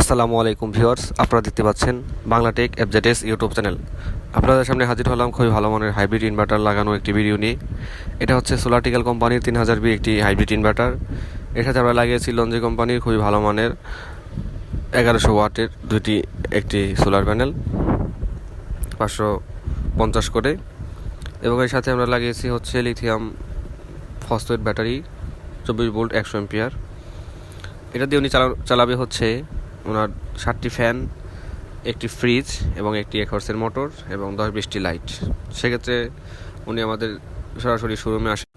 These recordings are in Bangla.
আসসালামু আলাইকুম ভিউয়ার্স, আপনারা দেখতে পাচ্ছেন বাংলা টেক ইউটিউব চ্যানেল। আপনাদের সামনে হাজির হলাম খুবই ভালো মানের হাইব্রিড ইনভার্টার লাগানো একটি ভিডিও নিয়ে। এটা হচ্ছে সোলারটিক্যাল কোম্পানির তিন হাজার বি একটি হাইব্রিড ইনভার্টার। এর সাথে আমরা লাগিয়েছি লঞ্জি কোম্পানির খুবই ভালো মানের এগারোশো ওয়াটের দুটি একটি সোলার প্যানেল, পাঁচশো পঞ্চাশ করে। এবং এর সাথে আমরা লাগিয়েছি হচ্ছে লিথিয়াম ফসফেট ব্যাটারি, চব্বিশ ভোল্ট একশো এম্পিয়ার। এটা দিয়ে উনি চালা, চালাবে হচ্ছে ওনার সাতটি ফ্যান, একটি ফ্রিজ এবং একটি এক হর্সের মোটর এবং দশ বিশটি লাইট। সেক্ষেত্রে উনি আমাদের সরাসরি শোরুমে আসেন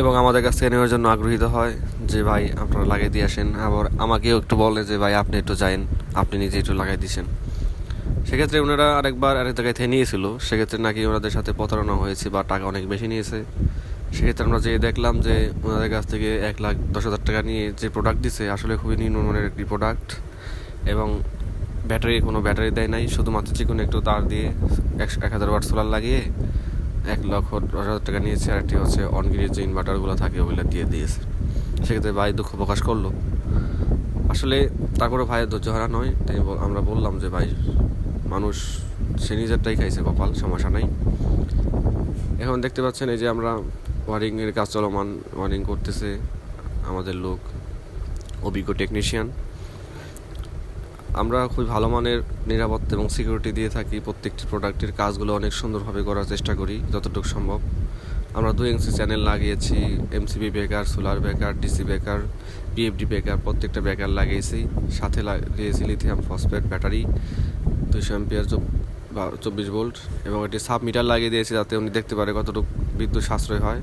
এবং আমাদের কাছ থেকে নেওয়ার জন্য আগ্রহীত হয় যে, ভাই, আপনারা লাগিয়ে দিয়ে আসেন। আবার আমাকেও একটু বলে যে, ভাই, আপনি একটু যায়েন আপনি নিজে একটু লাগাই দিয়েছেন সেক্ষেত্রে ওনারা আরেকবার আরেক জায়গায় থেকে নিয়েছিল। সেক্ষেত্রে নাকি ওনাদের সাথে প্রতারণা হয়েছে বা টাকা অনেক বেশি নিয়েছে। সেক্ষেত্রে আমরা যেয়ে দেখলাম যে ওনাদের কাছ থেকে এক লাখ দশ হাজার টাকা নিয়ে যে প্রোডাক্ট দিছে, আসলে খুবই নিম্নমানের একটি প্রোডাক্ট এবং ব্যাটারি কোনো ব্যাটারি দেয় নাই, শুধুমাত্র চিকন একটু তার দিয়ে এক হাজার ওয়াট সোলার লাগিয়ে এক লক্ষ দশ হাজার টাকা নিয়েছে, আর একটি হচ্ছে অনগিরির যে ইনভার্টারগুলো থাকে ওগুলো দিয়ে দিয়েছে। সেক্ষেত্রে ভাই দুঃখ প্রকাশ করল। আসলে তারপরে ভাইয়ের ধৈর্য হারা নয়, তাই আমরা বললাম যে ভাই, মানুষ, সে নিজেরটাই খাইছে কপাল, সমস্যা নাই। এখন দেখতে পাচ্ছেন এই যে আমরা ওয়ারিংয়ের কাজ চলমান ওয়ারিং করতেছে আমাদের লোক, অভিজ্ঞ টেকনিশিয়ান আমরা খুবই ভালো মানের নিরাপত্তা এবং সিকিউরিটি দিয়ে থাকি, প্রত্যেকটি প্রোডাক্টের কাজগুলো অনেক সুন্দরভাবে করার চেষ্টা করি, যতটুকু সম্ভব। আমরা দুই এনসি চ্যানেল লাগিয়েছি MCB breaker solar breaker DC breaker BFD breaker, প্রত্যেকটা বেকার লাগিয়েছি। সাথে লাগিয়েছি লিথিয়াম ফসফেট ব্যাটারি দুইশো এমপিয়ার বা চব্বিশ ভোল্ট এবং এটি সাব মিটার লাগিয়ে দিয়েছি যাতে উনি দেখতে পারে কতটুকু বিদ্যুৎ সাশ্রয় হয়।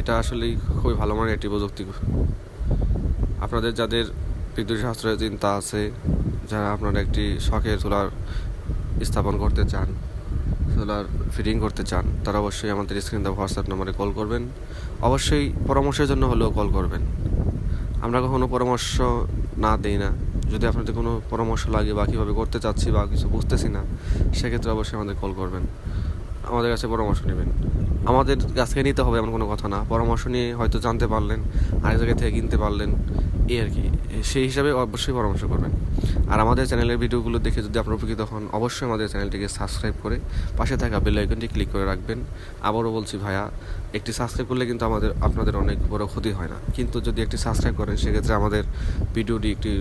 এটা আসলেই খুবই ভালো মানের একটি প্রযুক্তি। আপনাদের যাদের বিদ্যুৎ সাশ্রয়ের চিন্তা আছে, যারা আপনারা একটি শখের সোলার স্থাপন করতে চান সোলার ফিটিং করতে চান, তারা অবশ্যই আমাদের স্ক্রিন দেওয়া হোয়াটসঅ্যাপ নম্বরে কল করবেন। অবশ্যই পরামর্শের জন্য হলেও কল করবেন। আমরা কখনো পরামর্শ না দিই না। যদি আপনাদের কোনো পরামর্শ লাগে বা কীভাবে করতে চাচ্ছি বা কিছু বুঝতেছি না, সেক্ষেত্রে অবশ্যই আমাদের কল করবেন। আমাদের কাছে পরামর্শ নেবেন। আমাদের কাছ থেকে নিতে হবে এমন কোনো কথা না। পরামর্শ নিয়ে হয়তো জানতে পারলেন, আরেক জায়গা থেকে কিনতে পারলেন। এই আর কি সেই হিসাবে অবশ্যই পরামর্শ করবেন। আর আমাদের চ্যানেলের ভিডিওগুলো দেখে যদি আপনার উপকৃত হন, অবশ্যই আমাদের চ্যানেলটিকে সাবস্ক্রাইব করে পাশে থাকা বেল আইকনটি ক্লিক করে রাখবেন। আবারও বলছি ভাইয়া, একটি সাবস্ক্রাইব করলে কিন্তু আমাদের, আপনাদের অনেক বড় ক্ষতি হয় না। কিন্তু যদি একটি সাবস্ক্রাইব করেন, সেক্ষেত্রে আমাদের ভিডিওটি একটি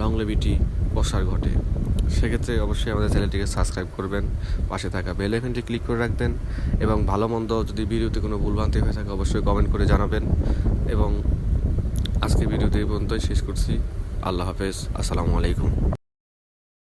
লং লেভিটি প্রসার ঘটে। সেক্ষেত্রে অবশ্যই আমাদের চ্যানেলটিকে সাবস্ক্রাইব করবেন, পাশে থাকা বেল আইকনটি ক্লিক করে রাখবেন এবং ভালো মন্দ যদি ভিডিওতে কোনো ভুলভ্রান্তি হয়ে থাকে, অবশ্যই কমেন্ট করে জানাবেন এবং আজকে ভিডিওতে এই পর্যন্তই। শেষ করছি। আল্লাহ হাফেজ। আসসালামু আলাইকুম।